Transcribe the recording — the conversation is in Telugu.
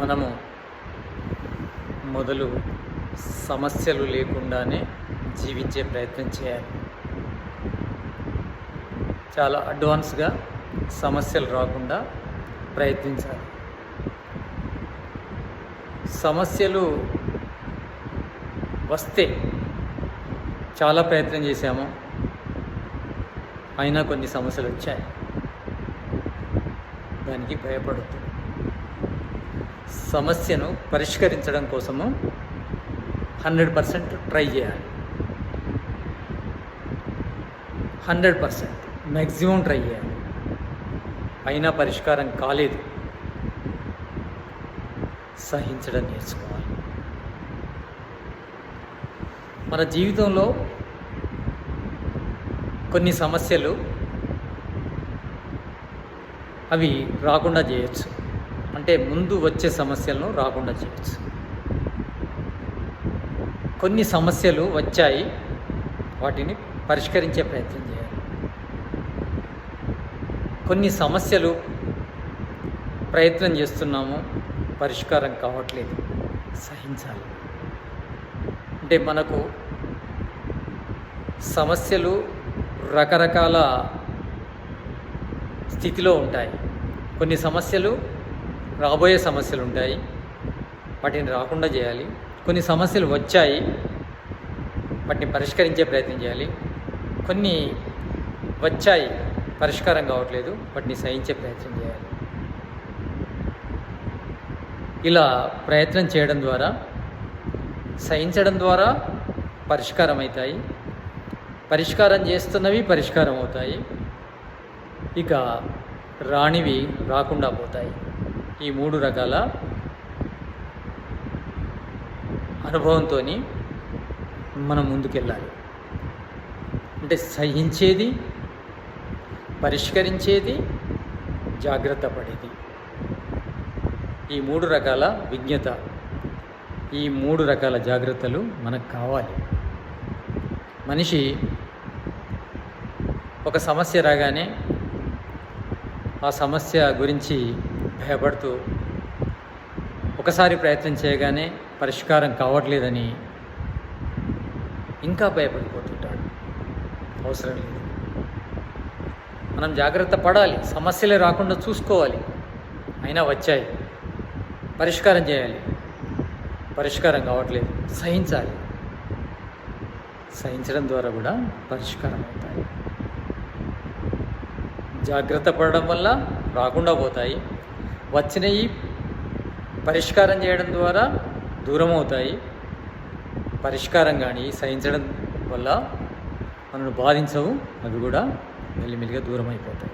మనము మొదలు సమస్యలు లేకుండానే జీవించే ప్రయత్నం చేయాలి. చాలా అడ్వాన్స్గా సమస్యలు రాకుండా ప్రయత్నించాలి. సమస్యలు వస్తే చాలా ప్రయత్నం చేశాము. అయినా కొన్ని సమస్యలు వచ్చాయి. దానికి భయపడద్దు. సమస్యను పరిష్కరించడం కోసము హండ్రెడ్ పర్సెంట్ ట్రై చేయాలి. హండ్రెడ్ పర్సెంట్ మ్యాక్సిమం ట్రై చేయాలి. అయినా పరిష్కారం కాలేదు. సహించడం నేర్చుకోవాలి. మన జీవితంలో కొన్ని సమస్యలు అవి రాకుండా చేయొచ్చు. అంటే ముందు వచ్చే సమస్యలను రాకుండా చేయొచ్చు. కొన్ని సమస్యలు వచ్చాయి వాటిని పరిష్కరించే ప్రయత్నం చేయాలి. కొన్ని సమస్యలు ప్రయత్నం చేస్తున్నాము పరిష్కారం కావట్లేదు సహించాలి. అంటే మనకు సమస్యలు రకరకాల స్థితిలో ఉంటాయి. కొన్ని సమస్యలు రాబోయే సమస్యలు ఉంటాయి. వాటిని రాకుండా చేయాలి. కొన్ని సమస్యలు వచ్చాయి. వాటిని పరిష్కరించే ప్రయత్నం చేయాలి. కొన్ని వచ్చాయి. పరిష్కారం కావట్లేదు. వాటిని సహించే ప్రయత్నం చేయాలి. ఇలా ప్రయత్నం చేయడం ద్వారా సహించడం ద్వారా పరిష్కారం అవుతాయి. పరిష్కారం చేస్తున్నవి పరిష్కారం అవుతాయి. ఇక రానివి రాకుండా పోతాయి. ఈ మూడు రకాల అనుభవంతో మనం ముందుకెళ్ళాలి. అంటే సహించేది పరిష్కరించేది జాగ్రత్త పడేది. ఈ మూడు రకాల విజ్ఞత ఈ మూడు రకాల జాగ్రత్తలు మనకు కావాలి. మనిషి ఒక సమస్య రాగానే ఆ సమస్య గురించి భయపడుతూ ఒకసారి ప్రయత్నం చేయగానే పరిష్కారం కావట్లేదని ఇంకా భయపడిపోతుంటాడు. అవసరం లేదు. మనం జాగ్రత్త పడాలి. సమస్యలే రాకుండా చూసుకోవాలి. అయినా వచ్చాయి. పరిష్కారం చేయాలి. పరిష్కారం కావట్లేదు. సహించాలి. సహించడం ద్వారా కూడా పరిష్కారం అవుతాయి. జాగ్రత్త పడడం వల్ల రాకుండా పోతాయి. వచ్చినవి పరిష్కారం చేయడం ద్వారా దూరం అవుతాయి పరిష్కారం కానీ సహించడం వల్ల మనను బాధించవు. అవి కూడా మెల్లిమెల్లిగా దూరం అయిపోతాయి